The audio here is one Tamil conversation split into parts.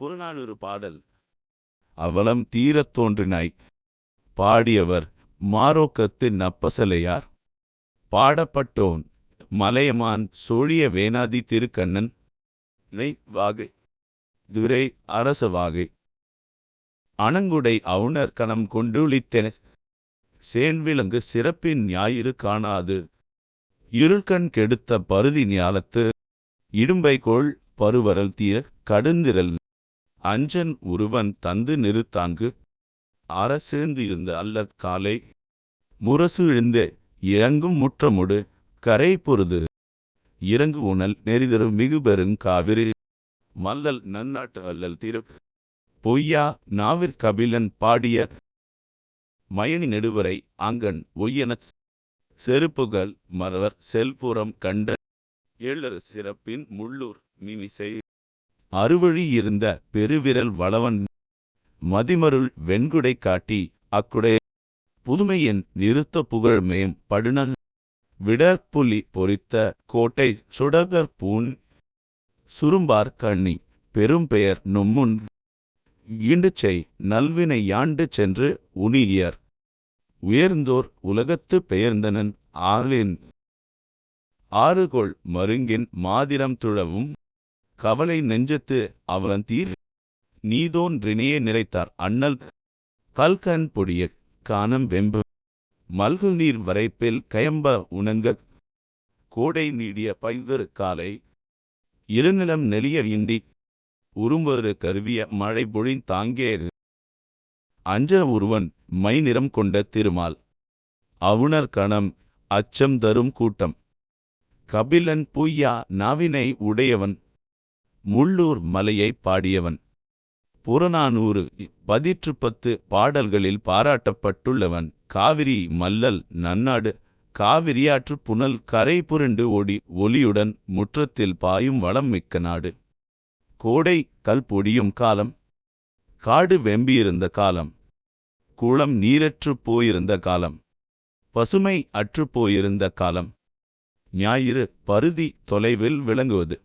புறநானூறு பாடல். அவலம் தீரத் தோன்றினாய். பாடியவர் மாரோக்கத்து நப்பசலையார் பாடப்பட்டோன் மலையமான் சோழிய வேணாதி திருக்கண்ணன். நெய் வாகை துரை அரச வாகை அணங்குடை அவுணர் கணம் கொண்டுளித்தென சேன்விலங்கு சிறப்பின் ஞாயிறு காணாது. இருள்கண் கெடுத்த பருதி ஞாலத்து இடும்பைகோள் பருவரல் தீர கடுந்திரல் அஞ்சன் ஒருவன் தந்து நிறுத்தாங்கு. அரசிழ்ந்து இருந்த அல்லற் காலை முரசு இழுந்து இறங்கும் முற்றமுடு கரை பொருது. இறங்கு உணல் நெறிதரு மிகுபெருங் காவிரி. மல்லல் நன்னாட்டு அல்லல் திரு. பொய்யா நாவிற் கபிலன் பாடிய மயணி நெடுவரை ஆங்கண் ஒய்யன செருப்புகள் மறவர் செல்புறம் கண்ட. ஏழர் சிறப்பின் முள்ளூர் மிமிசை அறுவழி இருந்த பெருவிரல் வளவன் மதிமருள் வெண்குடை காட்டி அக்குடை புதுமையின் நிறுத்த புகழ்மேம் படுன விடற்புலி பொறித்த கோட்டை சுடகர் பூண் சுரும்பார் கண்ணி பெரும்பெயர் நும்முன் ஈண்டுச்சை நல்வினை யாண்டு சென்று உனியர் உயர்ந்தோர் உலகத்து பெயர்ந்தனன் ஆளின் ஆறுகோள் மருங்கின் மாதிரம் துழவும் கவலை நெஞ்சத்து அவலன் தீர். நீதோன்றினையே நிறைத்தார் அண்ணல். கல்கண் பொடிய கானம் வெம்பு. மல்கு நீர் வரைப்பில் கயம்ப உணங்க. கோடை நீடிய பைந்தரு காலை. இருநிலம் நெளிய இண்டி. உரும்பொரு கருவிய மழை பொழின் தாங்கே அஞ்ச ஒருவன் மை நிறம் கொண்ட திருமால். அவுணர் கணம் அச்சம் தரும் கூட்டம். கபிலன் பூய்யா நாவினை உடையவன். முள்ளூர் மலையை பாடியவன். புறநானூறு பதிற்று பத்து பாடல்களில் பாராட்டப்பட்டுள்ளவன். காவிரி மல்லல் நன்னாடு காவிரியாற்று புனல் கரை புரண்டு ஓடி ஒலியுடன் முற்றத்தில் பாயும் வளம் மிக்க நாடு. கோடை கல் பொடியும் காலம் காடு வெம்பியிருந்த காலம். குளம் நீரற்றுப் போயிருந்த காலம் பசுமை அற்றுப் போயிருந்த காலம். ஞாயிறு பருதி தொலைவில் விளங்குவது.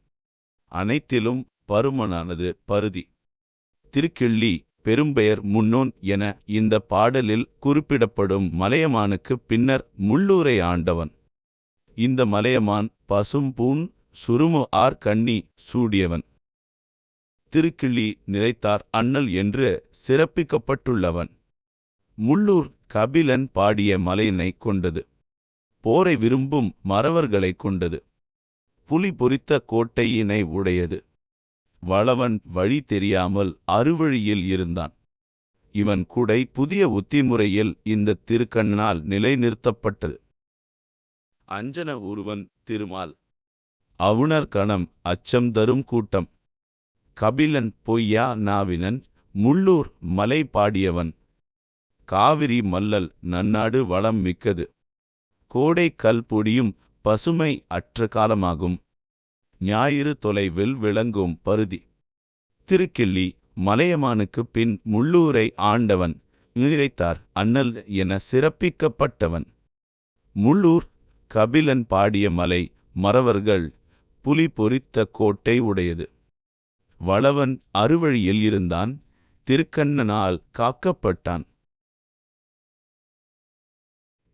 அனைத்திலும் பருமனானது பருதி. திருக்கிள்ளி பெரும்பெயர் முன்னோன் என இந்த பாடலில் குறிப்பிடப்படும் மலையமானுக்கு பின்னர் முள்ளூரை ஆண்டவன். இந்த மலையமான் பசும்பூன் சுருமு ஆர் கண்ணி சூடியவன். திருக்கிள்ளி நிறைத்தார் அண்ணல் என்று சிறப்பிக்கப்பட்டுள்ளவன். முள்ளூர் கபிலன் பாடிய மலையினை கொண்டது. போரை விரும்பும் மறவர்களைக் கொண்டது. புலி பொறித்த கோட்டையினை உடையது. வளவன் வழி தெரியாமல் அறுவழியில் இருந்தான். இவன் கூடை புதிய உத்திமுறையில் இந்த திருக்கண்ணால் நிலைநிறுத்தப்பட்டது. அஞ்சன ஒருவன் திருமால். அவுணர் கணம் அச்சம் தரும் கூட்டம். கபிலன் பொய்யா நாவினன் முள்ளூர் மலை பாடியவன். காவிரி மல்லல் நன்னாடு வளம் மிக்கது. கோடை கல் பொடியும் பசுமை அற்ற காலமாகும். ஞாயிறு தொலைவில் விளங்கும் பருதி. திருக்கிள்ளி மலையமானுக்கு பின் முள்ளூரை ஆண்டவன் நிறைத்தார் அண்ணல் என சிறப்பிக்கப்பட்டவன். முள்ளூர் கபிலன் பாடிய மலை மறவர்கள் புலி பொறித்த கோட்டை உடையது. வளவன் அறுவழியில் இருந்தான் திருக்கண்ணனால் காக்கப்பட்டான்.